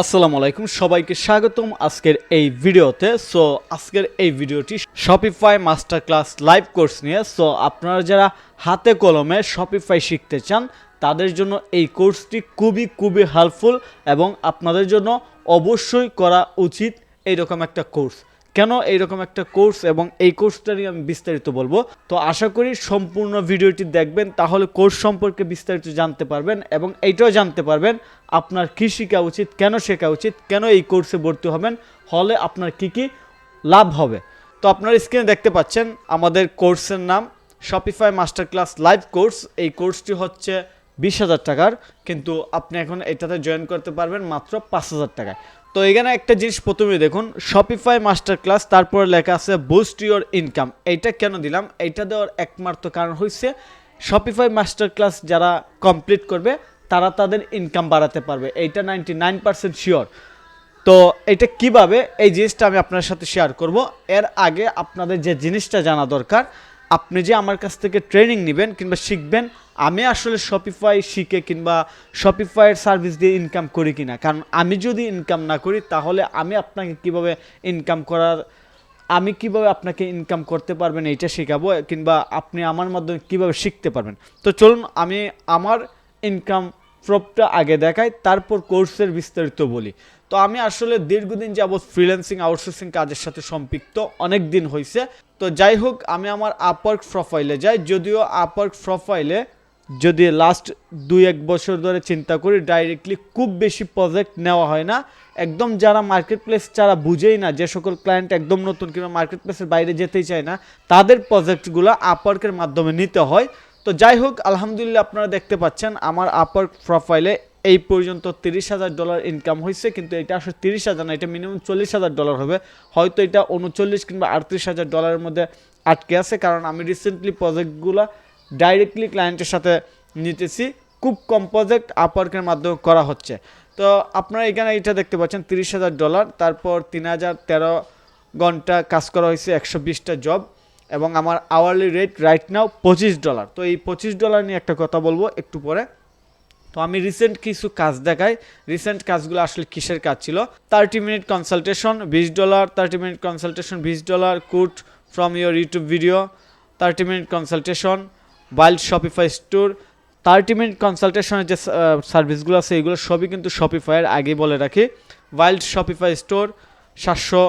আসসালামু আলাইকুম, সবাইকে স্বাগতম আজকের এই ভিডিওতে। সো, আজকের এই ভিডিওটি Shopify master class live course নিয়ে। সো, আপনারা যারা হাতে কলমে শপিফাই শিখতে চান, তাদের জন্য এই কোর্সটি খুবই খুবই হেল্পফুল এবং আপনাদের জন্য অবশ্যই করা উচিত এইরকম একটা কোর্স। কেন এইরকম একটা কোর্স এবং এই কোর্সটা নিয়ে আমি বিস্তারিত বলব? তো আশা করি সম্পূর্ণ ভিডিওটি দেখবেন, তাহলে কোর্স সম্পর্কে বিস্তারিত জানতে পারবেন এবং এইটাও জানতে পারবেন আপনার কী শেখা উচিত, কেন শেখা উচিত, কেন এই কোর্সে ভর্তি হবেন, হলে আপনার কি কি লাভ হবে। তো আপনার স্ক্রিনে দেখতে পাচ্ছেন আমাদের কোর্সের নাম Shopify master class live course এই কোর্সটি হচ্ছে বিশ হাজার টাকার, কিন্তু আপনি এখন এটাতে জয়েন করতে পারবেন মাত্র পাঁচ হাজার টাকায়। তো এখানে একটা জিনিস প্রথমে দেখুন শপিফাই মাস্টার ক্লাস তারপরে লেখা আছে বুস্ট ইউর ইনকাম এইটা কেন দিলাম? এইটা দেওয়ার একমাত্র কারণ হচ্ছে শপিফাই মাস্টার ক্লাস যারা কমপ্লিট করবে, তারা তাদের ইনকাম বাড়াতে পারবে। এইটা নাইনটি নাইন পার্সেন্ট শিওর তো এটা কীভাবে? এই জিনিসটা আমি আপনার সাথে শেয়ার করব। এর আগে আপনাদের যে জিনিসটা জানা দরকার আপনি যে আমার কাছ থেকে ট্রেনিং নেবেন কিংবা শিখবেন, আমি আসলে শপিফাই শিখে কিংবা শপিফাইয়ের সার্ভিস দিয়ে ইনকাম করি কিনা। কারণ আমি যদি ইনকাম না করি, তাহলে আমি আপনাকে কীভাবে ইনকাম করার, আমি কীভাবে আপনাকে ইনকাম করতে পারবেন এইটা শেখাবো কিংবা আপনি আমার মাধ্যমে কীভাবে শিখতে পারবেন। তো চলুন, আমি আমার ইনকাম প্রপটা আগে দেখাই, তারপর কোর্সের বিস্তারিত বলি। তো আমি আসলে দীর্ঘদিন যাবৎ ফ্রিল্যান্সিং আউটসোর্সিং কাজের সাথে সম্পৃক্ত অনেক দিন হয়েছে তো যাই হোক, আমি আমার আপওয়ার্ক প্রোফাইলে যাই, যদিও আপওয়ার্ক প্রোফাইলে যদি লাস্ট দুই এক বছর ধরে চিন্তা করি ডাইরেক্টলি খুব বেশি প্রজেক্ট নেওয়া হয় না। একদম যারা মার্কেট প্লেস যারা বুঝেই না, যে সকল ক্লায়েন্ট একদম নতুন কিংবা মার্কেট প্লেসের বাইরে যেতেই চায় না, তাদের প্রজেক্টগুলো আপওয়ার্কের মাধ্যমে নিতে হয়। তো যাই হোক, আলহামদুলিল্লাহ আপনারা দেখতে পাচ্ছেন, আমার আপওয়ার্ক প্রোফাইলে এই পর্যন্ত তিরিশ হাজার ডলার ইনকাম হয়েছে কিন্তু এটা আসলে তিরিশ হাজার না, এটা মিনিমাম চল্লিশ হাজার ডলার হবে। হয়তো এটা উনচল্লিশ কিংবা আটত্রিশ হাজার ডলারের মধ্যে আটকে আছে, কারণ আমি রিসেন্টলি প্রজেক্টগুলো ডাইরেক্টলি ক্লায়েন্টের সাথে নিতেছি। খুব কম প্রজেক্ট আপওয়ার্কের মাধ্যমে করা হচ্ছে। তো আপনারা এখানে এটা দেখতে পাচ্ছেন, তিরিশ হাজার ডলার তারপর তিন হাজার তেরো ঘণ্টা কাজ করা হয়েছে, একশো বিশটা জব এবং আমার আওয়ারলি রেট রাইট নাও পঁচিশ ডলার তো এই পঁচিশ ডলার নিয়ে একটা কথা বলব, একটু পরে। তো আমি রিসেন্ট কিছু কাজ দেখাই। রিসেন্ট কাজগুলো আসলে কিসের কাজ ছিল? থার্টি মিনিট কনসালটেশন বিশ ডলার থার্টি মিনিট কনসালটেশন বিশ dollar quote from your YouTube video thirty minute consultation wild Shopify store thirty minute কনসালটেশনের যে সার্ভিসগুলো আছে, এগুলো সবই কিন্তু শপিফাইয়ের আগেই বলে রাখি। ওয়াইল্ড শপিফাই স্টোর সাতশো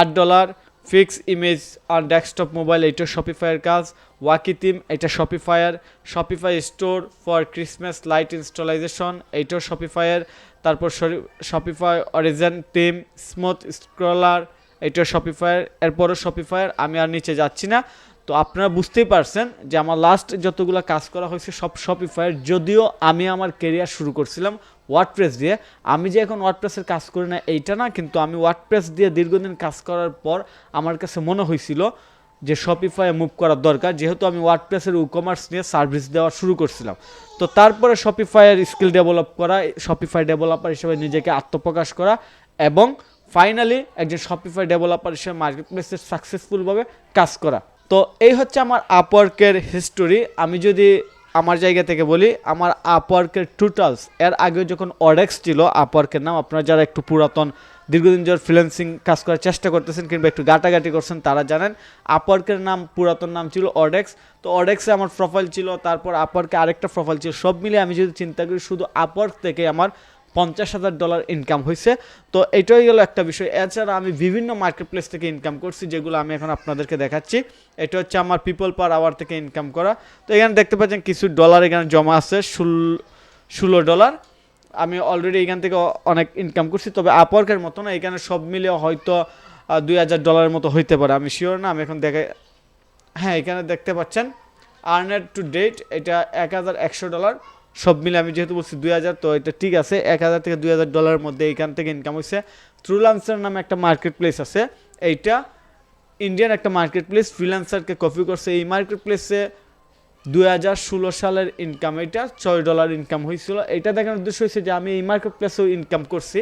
আট ডলার ফিক্স ইমেজ আর ডেস্কটপ মোবাইল এইটা শপিফাইয়ের কাজ ওয়াকি থিম এটা শপিফায়ার Shopify store for Christmas light installation এইটাও শপিফায়ার তারপর Shopify origin team smooth scroller এইটাও শপিফায়ার এরপরও শপিফায়ার আমি আর নিচে যাচ্ছি না। তো আপনারা বুঝতেই পারছেন যে আমার লাস্ট যতগুলো কাজ করা হয়েছে সব শপিফায়ার যদিও আমি আমার কেরিয়ার শুরু করছিলাম ওয়ার্ডপ্রেস দিয়ে, আমি যে এখন ওয়ার্ডপ্রেসের কাজ করি না, এইটা না, কিন্তু আমি ওয়ার্ডপ্রেস দিয়ে দীর্ঘদিন কাজ করার পর আমার কাছে মনে হয়েছিল যে শপিফাই মুভ করার দরকার, যেহেতু আমি ওয়ার্ডপ্রেসের ই কমার্স নিয়ে সার্ভিস দেওয়া শুরু করছিলাম। তো তারপরে শপিফাইয়ের স্কিল ডেভেলপ করা শপিফাই ডেভেলপার হিসেবে নিজেকে আত্মপ্রকাশ করা এবং ফাইনালি একজন শপিফাই ডেভেলপার হিসেবে মার্কেট প্লেসে সাকসেসফুলভাবে কাজ করা। তো এই হচ্ছে আমার আপওয়ার্কের হিস্টোরি আমি যদি আমার জায়গা থেকে বলি, আমার আপওয়ার্কের টুটালস এর আগে যখন অডেক্স ছিল আপওয়ার্কের নাম, আপনারা যারা একটু পুরাতন, দীর্ঘদিন যারা ফ্রিল্যান্সিং কাজ করার চেষ্টা করতেছেন কিংবা একটু গাটাগাটি করছেন, তারা জানেন আপওয়ার্কের নাম, পুরাতন নাম ছিল অডেক্স তো অডেক্সে আমার প্রোফাইল ছিল, তারপর আপওয়ার্কে আরেকটা প্রোফাইল ছিল। সব মিলে আমি যদি চিন্তা করি, শুধু আপওয়ার্ক থেকে আমার পঞ্চাশ হাজার ডলার ইনকাম হয়েছে তো এটাই গেলো একটা বিষয়। এছাড়া আমি বিভিন্ন মার্কেট প্লেস থেকে ইনকাম করছি, যেগুলো আমি এখন আপনাদেরকে দেখাচ্ছি। এটা হচ্ছে আমার পিপল পার আওয়ার থেকে ইনকাম করা। তো এখানে দেখতে পাচ্ছেন কিছু ডলার এখানে জমা আছে, ষোলো ডলার আমি অলরেডি এখান থেকে অনেক ইনকাম করছি, তবে আপওয়ার্কের মতো না। এখানে সব মিলে হয়তো দুই হাজার ডলারের মতো হইতে পারে। আমি শিওর না, আমি এখন দেখে হ্যাঁ এখানে দেখতে পাচ্ছেন। আর্নেট টু ডেট এটা এক হাজার একশো ডলার সব মিলে আমি যেহেতু বলছি দুই হাজার, তো এটা ঠিক আছে, এক হাজার থেকে দুই হাজার ডলারের মধ্যে এইখান থেকে ইনকাম হয়েছে ট্রুলান্সার নামে একটা মার্কেট প্লেস আছে, এইটা ইন্ডিয়ান একটা মার্কেট প্লেস ফ্রিলান্সারকে কপি করছে। এই মার্কেট প্লেসে দুই হাজার ষোলো সালের ইনকাম এটা ছয় ডলার ইনকাম হয়েছিল এটা দেখানোর উদ্দেশ্য হয়েছে যে আমি এই মার্কেট প্লেসেও ইনকাম করছি।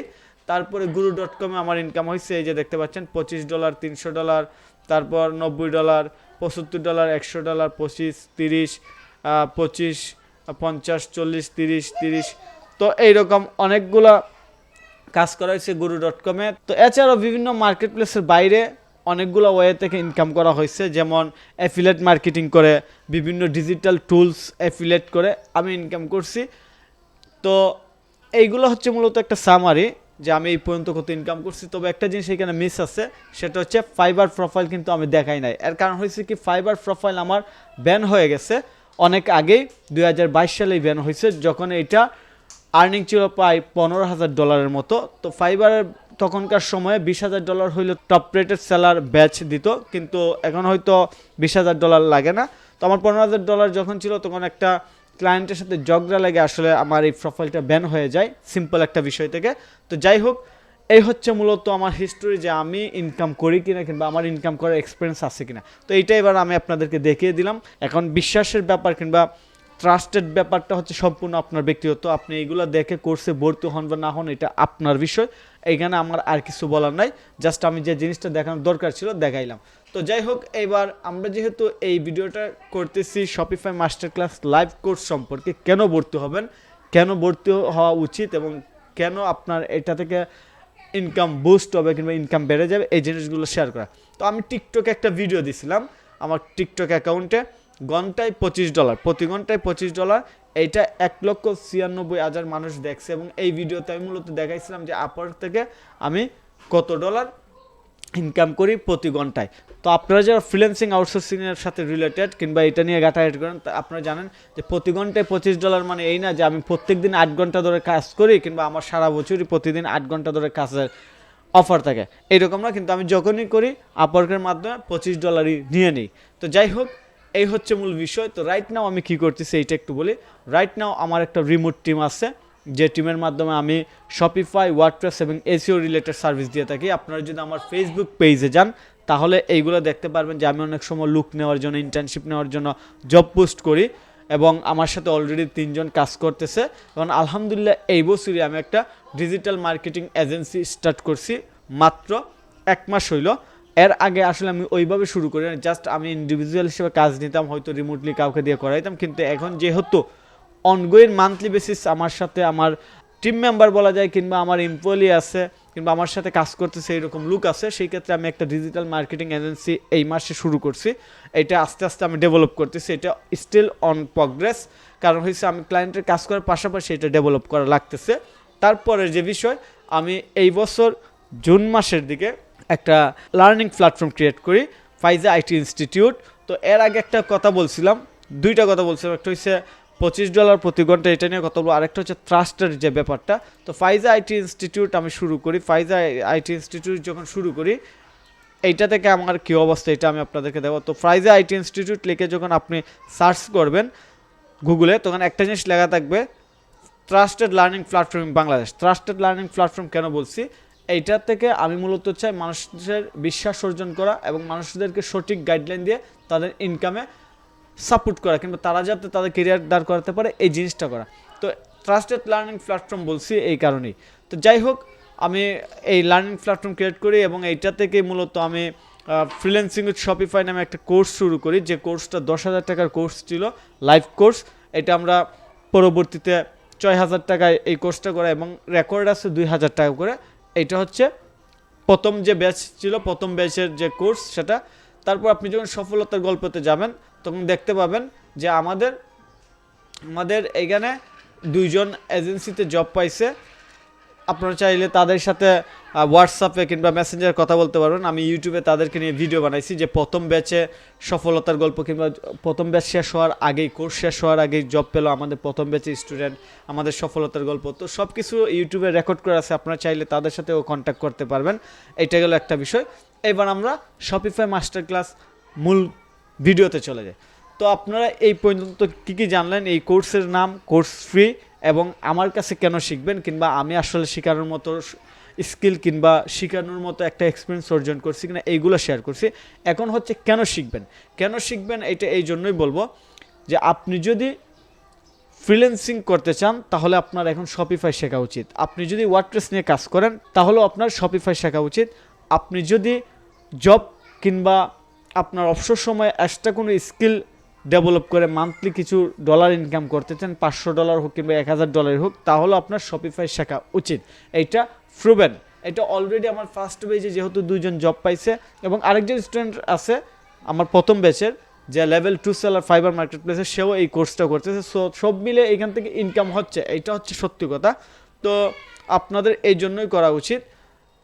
তারপরে গুরু ডট কমে আমার ইনকাম হয়েছে এই যে দেখতে পাচ্ছেন, পঁচিশ ডলার তিনশো ডলার তারপর নব্বই ডলার পঁচাত্তর ডলার একশো ডলার পঁচিশ, তিরিশ পঁচিশ পঞ্চাশ, চল্লিশ, তিরিশ তিরিশ। তো এইরকম অনেকগুলা কাজ করা হয়েছে গুরু ডট কমে তো এছাড়াও বিভিন্ন মার্কেট প্লেসের বাইরে অনেকগুলো ওয়ে থেকে ইনকাম করা হয়েছে, যেমন অ্যাফিলেট মার্কেটিং করে, বিভিন্ন ডিজিটাল টুলস অ্যাফিলেট করে আমি ইনকাম করছি। তো এইগুলো হচ্ছে মূলত একটা সামারি যে আমি এই পর্যন্ত কত ইনকাম করছি। তবে একটা জিনিস এখানে মিস আছে, সেটা হচ্ছে ফাইবার প্রোফাইল কিন্তু আমি দেখাই নাই। এর কারণ হয়েছে কি ফাইবার প্রোফাইল আমার ব্যান হয়ে গেছে। অনেক আগেই দু হাজার বাইশ সালেই ব্যান হয়েছে, যখন এটা আর্নিং ছিল প্রায় পনেরো হাজার ডলারের মতো। তো ফাইবারের তখনকার সময়ে বিশ হাজার ডলার হইলে টপ রেটেড সেলার ব্যাচ দিত, কিন্তু এখন হয়তো বিশ হাজার ডলার লাগে না। তো আমার পনেরো হাজার ডলার যখন ছিল, তখন একটা ক্লায়েন্টের সাথে জগড়া লাগে আসলে আমার এই প্রোফাইলটা ব্যান হয়ে যায় সিম্পল একটা বিষয় থেকে। তো যাই হোক এই হচ্ছে মূলত আমার হিস্টোরি যে আমি ইনকাম করি কিনা কিংবা আমার ইনকাম করার এক্সপিরিয়েন্স আছে কিনা। তো এইটা এবার আমি আপনাদেরকে দেখিয়ে দিলাম। এখন বিশ্বাসের ব্যাপার কিংবা ট্রাস্টেড ব্যাপারটা হচ্ছে সম্পূর্ণ আপনার ব্যক্তিগত। আপনি এইগুলো দেখে কোর্সে ভর্তি হন বা না হন, এটা আপনার বিষয়। এইখানে আমার আর কিছু বলার নাই। জাস্ট আমি যে জিনিসটা দেখানোর দরকার ছিল দেখাইলাম। তো যাই হোক, এবার আমরা যেহেতু এই ভিডিওটা করতেছি Shopify master class live course সম্পর্কে, কেন ভর্তি হবেন, কেন ভর্তি হওয়া উচিত এবং কেন আপনার এটা থেকে ইনকাম বুস্ট হবে কিংবা ইনকাম বেড়ে যাবে, এই জিনিসগুলো শেয়ার করা। তো আমি টিকটকে একটা ভিডিও দিছিলাম, আমার টিকটক অ্যাকাউন্টে ঘন্টায় পঁচিশ ডলার প্রতি ঘন্টায় পঁচিশ ডলার এইটা এক লক্ষ ছিয়ানব্বই হাজার মানুষ দেখছে এবং এই ভিডিওতে আমি মূলত দেখাইছিলাম যে আপার থেকে আমি কত ডলার ইনকাম করি প্রতি ঘন্টায়। তো আপনারা যারা ফ্রিল্যান্সিং আউটসোর্সিংয়ের সাথে রিলেটেড কিংবা এটা নিয়ে ঘাটাঘাটি করেন আপনারা জানেন যে প্রতি ঘন্টায় পঁচিশ ডলার মানে এই না যে আমি প্রত্যেক দিন আট ঘণ্টা ধরে কাজ করি কিংবা আমার সারা বছরই প্রতিদিন আট ঘণ্টা ধরে কাজের অফার থাকে। এইরকম না, কিন্তু আমি যখনই করি আপওয়ার্কের মাধ্যমে পঁচিশ ডলারই নিয়ে নিই। তো যাই হোক, এই হচ্ছে মূল বিষয়। তো রাইট নাও আমি কি করতেছি, এইটা একটু বলি। রাইট নাও আমার একটা রিমোট টিম আছে। যে টিমের মাধ্যমে আমি শপিফাই ওয়ার্ডপ্রেস এবং এসিও রিলেটেড সার্ভিস দিয়ে থাকি, আপনারা যদি আমার ফেসবুক পেজে যান, তাহলে এইগুলো দেখতে পারবেন যে আমি অনেক সময় লুক নেওয়ার জন্য ইন্টার্নশিপ নেওয়ার জন্য জব পোস্ট করি এবং আমার সাথে অলরেডি তিনজন কাজ করতেছে। এবং আলহামদুলিল্লাহ এই বছরই আমি একটা ডিজিটাল মার্কেটিং এজেন্সি স্টার্ট করছি, মাত্র এক মাস হইল। এর আগে আসলে আমি ওইভাবে শুরু করি জাস্ট আমি ইন্ডিভিজুয়াল হিসেবে কাজ নিতাম, হয়তো রিমোটলি কাউকে দিয়ে করাইতাম, কিন্তু এখন যেহেতু অনগোয়িং মান্থলি বেসিস আমার সাথে আমার টিম মেম্বার বলা যায় কিংবা আমার এমপ্লয়ি আছে, কিংবা আমার সাথে কাজ করতেছে এইরকম লুক আছে, সেই ক্ষেত্রে আমি একটা ডিজিটাল মার্কেটিং এজেন্সি এই মাসে শুরু করছি। এটা আস্তে আস্তে আমি ডেভেলপ করতেছি, এটা স্টিল অন প্রগ্রেস কারণ হয়েছে আমি ক্লায়েন্টের কাজ করার পাশাপাশি এটা ডেভেলপ করা লাগতেছে। তারপরে যে বিষয়, আমি এই বছর জুন মাসের দিকে একটা লার্নিং প্ল্যাটফর্ম ক্রিয়েট করি ফাইজা আইটি ইনস্টিটিউট তো এর আগে একটা কথা বলছিলাম, দুইটা কথা বলছিলাম, একটা হচ্ছে পঁচিশ ডলার প্রতি ঘণ্টা, এটা নিয়ে কথা বলব। আরেকটা হচ্ছে ট্রাস্টের যে ব্যাপারটা। তো ফাইজা আইটি ইনস্টিটিউট আমি শুরু করি। ফাইজা আইটি ইনস্টিটিউট যখন শুরু করি, এইটা থেকে আমার কী অবস্থা, এটা আমি আপনাদেরকে দেবো। তো ফাইজা আইটি ইনস্টিটিউট লিখে যখন আপনি সার্চ করবেন গুগলে তখন একটা জিনিস লেখা থাকবে trusted learning platform Bangladesh trusted learning platform কেন বলছি? এইটা থেকে আমি মূলত চাই মানুষের বিশ্বাস অর্জন করা এবং মানুষদেরকে সঠিক গাইডলাইন দিয়ে তাদের ইনকামে সাপোর্ট করা কিংবা তারা যাতে তাদের কেরিয়ার দাঁড় করাতে পারে, এই জিনিসটা করা। তো ট্রাস্টেড লার্নিং প্ল্যাটফর্ম বলছি এই কারণেই। তো যাই হোক, আমি এই লার্নিং প্ল্যাটফর্ম ক্রিয়েট করি এবং এইটা থেকে মূলত আমি ফ্রিল্যান্সিং উইথ শপিফাই নামে একটা কোর্স শুরু করি। যে কোর্সটা দশ হাজার টাকার কোর্স ছিল লাইভ কোর্স এটা আমরা পরবর্তীতে ছয় হাজার টাকায় এই কোর্সটা করা এবং রেকর্ড আছে দুই হাজার টাকা করে। এইটা হচ্ছে প্রথম যে ব্যাচ ছিল, প্রথম ব্যাচের যে কোর্স সেটা। তারপর আপনি যখন সফলতার গল্পতে যাবেন তখন দেখতে পাবেন যে আমাদের আমাদের এখানে দুইজন এজেন্সিতে জব পাইছে। আপনারা চাইলে তাদের সাথে হোয়াটসঅ্যাপে কিংবা মেসেঞ্জারে কথা বলতে পারবেন। আমি ইউটিউবে তাদেরকে নিয়ে ভিডিও বানাইছি যে প্রথম ব্যাচে সফলতার গল্প কিংবা প্রথম ব্যাচ শেষ হওয়ার আগেই কোর্স শেষ হওয়ার আগেই জব পেল আমাদের প্রথম ব্যাচের স্টুডেন্ট আমাদের সফলতার গল্প। তো সব কিছু ইউটিউবে রেকর্ড করে আছে, আপনারা চাইলে তাদের সাথেও কন্ট্যাক্ট করতে পারবেন। এটা গেল একটা বিষয়। এবার আমরা শপিফাই মাস্টার ক্লাস মূল ভিডিওতে চলে যায়। তো আপনারা এই পর্যন্ত কী কী জানলেন? এই কোর্সের নাম, কোর্স ফ্রি এবং আমার কাছে কেন শিখবেন কিংবা আমি আসলে শেখানোর মতো স্কিল কিংবা শেখানোর মতো একটা এক্সপিরিয়েন্স অর্জন করছি কিনা এইগুলো শেয়ার করছি। এখন হচ্ছে কেন শিখবেন? কেন শিখবেন এটা এই জন্যই বলব যে আপনি যদি ফ্রিল্যান্সিং করতে চান, তাহলে আপনার এখন শপিফাই শেখা উচিত। আপনি যদি ওয়ার্ডপ্রেস নিয়ে কাজ করেন, তাহলেও আপনার শপিফাই শেখা উচিত। আপনি যদি জব কিংবা আপনার অবসর সময়ে এক্সট্রা কোনো স্কিল ডেভেলপ করে মান্থলি কিছু ডলার ইনকাম করতে চান, পাঁচশো ডলার হোক কিংবা এক হাজার ডলার হোক, তাহলে আপনার শপিফাই শেখা উচিত। এইটা প্রুভেন এটা অলরেডি আমার ফার্স্ট পেজে যেহেতু দুজন জব পাইছে এবং আরেকজন স্টুডেন্ট আছে, আমার প্রথম ব্যাচের যে লেভেল টু সেলার ফাইবার মার্কেট প্লেসে সেও এই কোর্সটা করতেছে। সো সব মিলে এখান থেকে ইনকাম হচ্ছে। এইটা হচ্ছে সত্যি কথা। তো আপনাদের এই জন্যই করা উচিত।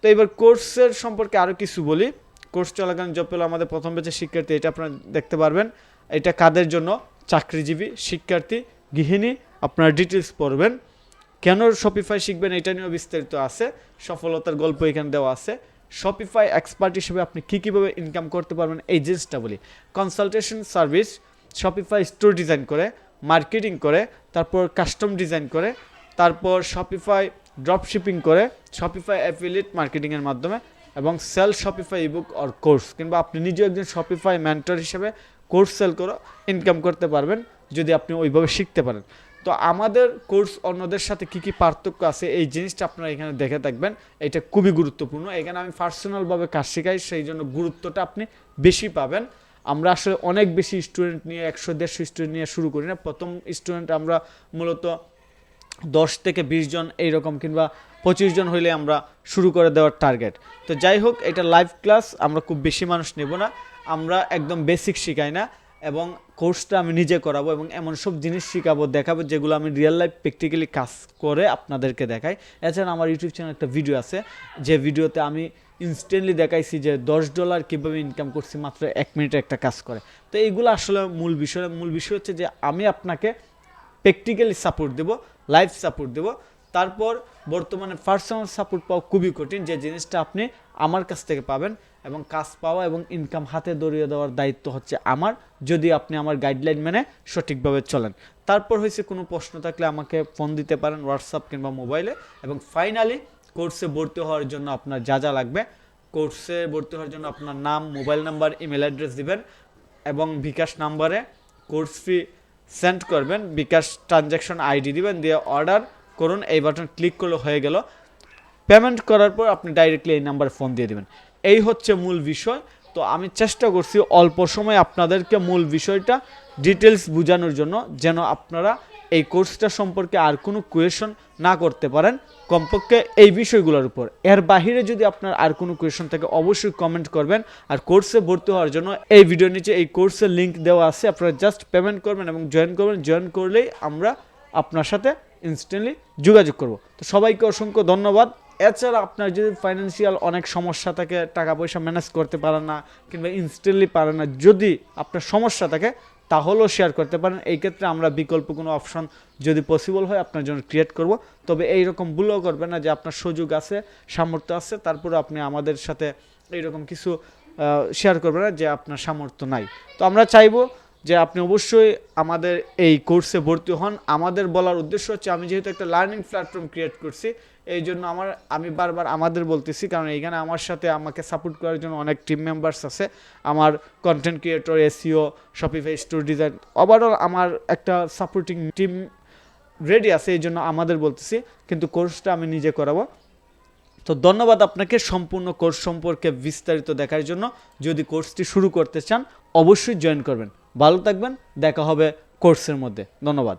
তো এবার কোর্সের সম্পর্কে আরও কিছু বলি। কোর্স চলাকালীন জব পেলে আমাদের প্রথম ব্যাচের শিক্ষার্থী, এটা আপনারা দেখতে পারবেন। এটা কাদের জন্য? চাকরিজীবী, শিক্ষার্থী, গৃহিণী, আপনারা ডিটেলস পড়বেন। কেন শপিফাই শিখবেন এটা নিয়েও বিস্তারিত আছে। সফলতার গল্প এখানে দেওয়া আছে। শপিফাই এক্সপার্ট হিসেবে আপনি কী কীভাবে ইনকাম করতে পারবেন? এই জিনিসটা বলি। Consultation service Shopify store design করে মার্কেটিং করে, তারপর কাস্টম ডিজাইন করে, তারপর শপিফাই ড্রপ শিপিং করে শপিফাই অ্যাফিলিয়েট মার্কেটিংয়ের মাধ্যমে এবং sell Shopify ebook or course কিংবা আপনি নিজেও একজন শপিফাই মেন্টর হিসেবে কোর্স সেল করে ইনকাম করতে পারবেন, যদি আপনি ওইভাবে শিখতে পারেন। তো আমাদের কোর্স অন্যদের সাথে কি কি পার্থক্য আছে, এই জিনিসটা আপনারা এখানে দেখে থাকবেন। এটা খুবই গুরুত্বপূর্ণ। এখানে আমি পার্সোনালভাবে কাজ শেখাই, সেই জন্য গুরুত্বটা আপনি বেশি পাবেন। আমরা আসলে অনেক বেশি স্টুডেন্ট নিয়ে, একশো দেড়শো স্টুডেন্ট নিয়ে শুরু করি না। প্রথম স্টুডেন্ট আমরা মূলত দশ থেকে বিশ জন এইরকম কিংবা পঁচিশ জন হইলে আমরা শুরু করে দেওয়ার টার্গেট তো যাই হোক, এটা লাইভ ক্লাস আমরা খুব বেশি মানুষ নেব না। আমরা একদম বেসিক শেখাই না এবং কোর্সটা আমি নিজে করাবো এবং এমন সব জিনিস শেখাবো, দেখাবো যেগুলো আমি রিয়েল লাইফ প্র্যাকটিক্যালি কাজ করে আপনাদেরকে দেখাই। এছাড়া আমার ইউটিউব চ্যানেল একটা ভিডিও আছে, যে ভিডিওতে আমি ইনস্ট্যান্টলি দেখাইছি যে দশ ডলার কীভাবে ইনকাম করছি মাত্র এক মিনিটে একটা কাজ করে। তো এইগুলো আসলে মূল বিষয়। মূল বিষয় হচ্ছে যে আমি আপনাকে প্র্যাকটিক্যালি সাপোর্ট দেব। লাইফ সাপোর্ট দেব। তারপর বর্তমানে পার্সোনাল সাপোর্ট পাওয়া খুবই কঠিন। যে জিনিসটা আপনি আমার কাছ থেকে পাবেন এবং কাজ পাওয়া এবং ইনকাম হাতে দড়িয়ে দেওয়ার দায়িত্ব হচ্ছে আমার, যদি আপনি আমার গাইডলাইন মেনে সঠিকভাবে চলেন। তারপর হয়েছে কোনো প্রশ্ন থাকলে আমাকে ফোন দিতে পারেন হোয়াটসঅ্যাপ কিংবা মোবাইলে এবং ফাইনালি কোর্সে ভর্তি হওয়ার জন্য আপনার যা যা লাগবে কোর্সে ভর্তি হওয়ার জন্য আপনার নাম মোবাইল নাম্বার ইমেল অ্যাড্রেস দিবেন এবং বিকাশ নাম্বারে কোর্স ফি সেন্ড করবেন, বিকাশ ট্রানজ্যাকশন আইডি দিবেন, দিয়ে অর্ডার করুন, এই বাটন ক্লিক করলে হয়ে গেল। পেমেন্ট করার পর আপনি ডাইরেক্টলি এই নাম্বারে ফোন দিয়ে দিবেন। এই হচ্ছে মূল বিষয়। তো আমি চেষ্টা করছি অল্প সময় আপনাদেরকে মূল বিষয়টা ডিটেলস বোঝানোর জন্য যেন আপনারা এই কোর্সটা সম্পর্কে আর কোনো কোয়েশন না করতে পারেন কমপক্ষে এই বিষয়গুলোর উপর। এর বাহিরে যদি আপনার আর কোনো কোয়েশন থাকে, অবশ্যই কমেন্ট করবেন। আর কোর্সে ভর্তি হওয়ার জন্য এই ভিডিওর নিচে এই কোর্সের লিঙ্ক দেওয়া আছে। আপনারা জাস্ট পেমেন্ট করবেন এবং জয়েন করবেন। জয়েন করলেই আমরা আপনার সাথে ইনস্ট্যান্টলি যোগাযোগ করব। তো সবাইকে অসংখ্য ধন্যবাদ। এছাড়া আপনার যদি ফাইন্যান্সিয়াল অনেক সমস্যা থাকে, টাকা পয়সা ম্যানেজ করতে পারেন না কিংবা ইনস্ট্যান্টলি পারেন না, যদি আপনার সমস্যা থাকে তাহলেও শেয়ার করতে পারেন। এই ক্ষেত্রে আমরা বিকল্প কোনো অপশন যদি পসিবল হয় আপনার জন্য ক্রিয়েট করব। তবে এই রকম ভুলও করবেন না যে আপনার সুযোগ আছে, সামর্থ্য আছে তারপরে আপনি আমাদের সাথে এইরকম কিছু শেয়ার করবেন না যে আপনার সামর্থ্য নাই। তো আমরা চাইব যে আপনি অবশ্যই আমাদের এই কোর্সে ভর্তি হন। আমাদের বলার উদ্দেশ্য হচ্ছে আমি যেহেতু একটা লার্নিং প্ল্যাটফর্ম ক্রিয়েট করছি এই জন্য আমার, আমি বারবার আমাদের বলতেছি, কারণ এইখানে আমার সাথে আমাকে সাপোর্ট করার জন্য অনেক টিম মেম্বার্স আছে। আমার content creator SEO Shopify store design overall আমার একটা সাপোর্টিং টিম রেডি আছে এই জন্য আমাদের বলতেছি, কিন্তু কোর্সটা আমি নিজে করাবো। তো ধন্যবাদ আপনাকে সম্পূর্ণ কোর্স সম্পর্কে বিস্তারিত দেখার জন্য। যদি কোর্সটি শুরু করতে চান, অবশ্যই জয়েন করবেন। ভালো থাকবেন, দেখা হবে কোর্সের মধ্যে। ধন্যবাদ।